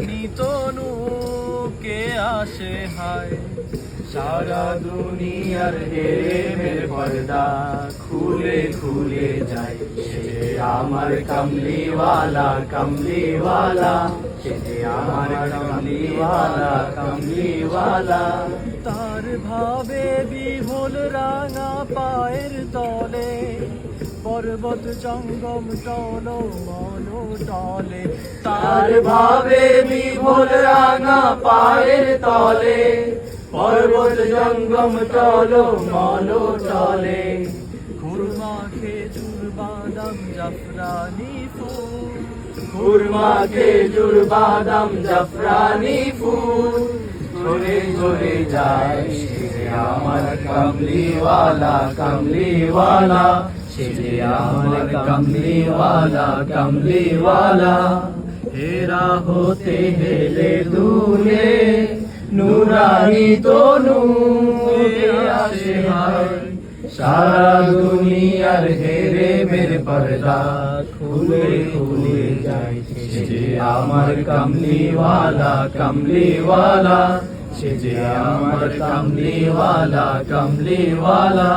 নুরানি তনু কে আসে, হায়। সারা দুনিয়ার হেরে মেরে পর্দা খুলে খুলে যায়। সে আমার কমলিওয়ালা কমলিওয়ালা। সে আমার কমলিওয়ালা কমলিওয়ালা। তার ভাবে বিভোল রাঙা পায়ের তলে, পর্বত জঙ্গম টল মন টলে তার ভাবে বিভোল রাঙা পায়ের তলে। পর্বত জঙ্গম চলো মলো চলে। খুরমা খেজুর বাদাম জাফরানি ফুল। খুরমা খেজুর বাদাম জাফরানি ফুল। ঝরে ঝরে যায় আমার কমলিওয়ালা কমলিওয়ালা। যে আমার কমলিওয়ালা কমলিওয়ালা হেরা হতে হেলে দুলে নুরানি তনু সারা দুনিয়ার হেরে মেরে পর্দা খুলে খুলে যায় আমার কমলিওয়ালা কমলিওয়ালা সে যে আমার কমলিওয়ালা কমলিওয়ালা